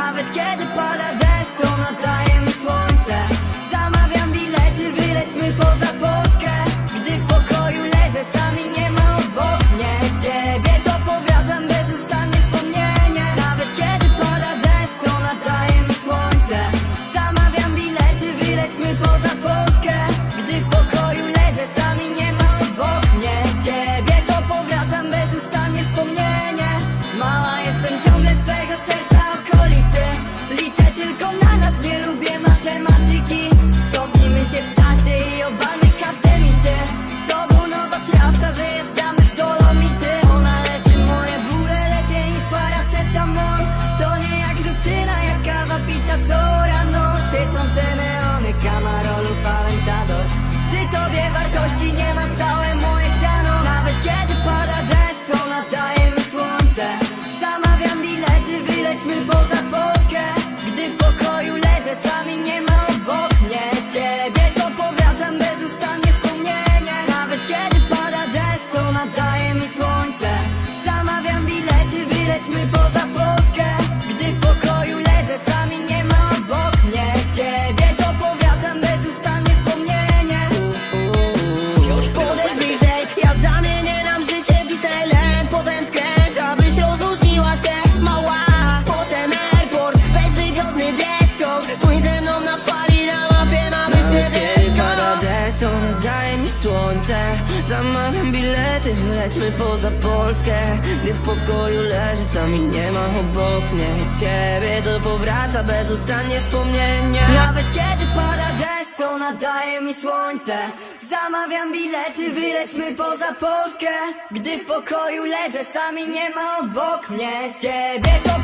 Nawet kiedy pada deszcz Zamawiam bilety, wylećmy poza Polskę. Gdy w pokoju leżę, sami nie ma Pójdź ze mną na fali, na mapie mamy się dress code nie daje mi słońce. Zamawiam bilety, wylećmy poza Polskę. Gdy w pokoju leży sam i nie ma obok mnie. Ciebie to powraca bezustannie wspomnienie. Nawet kiedy pada deszcz, to nadaje mi słońce. Zamawiam bilety, wylećmy poza Polskę. Gdy w pokoju leżę sam i nie ma obok mnie. Ciebie to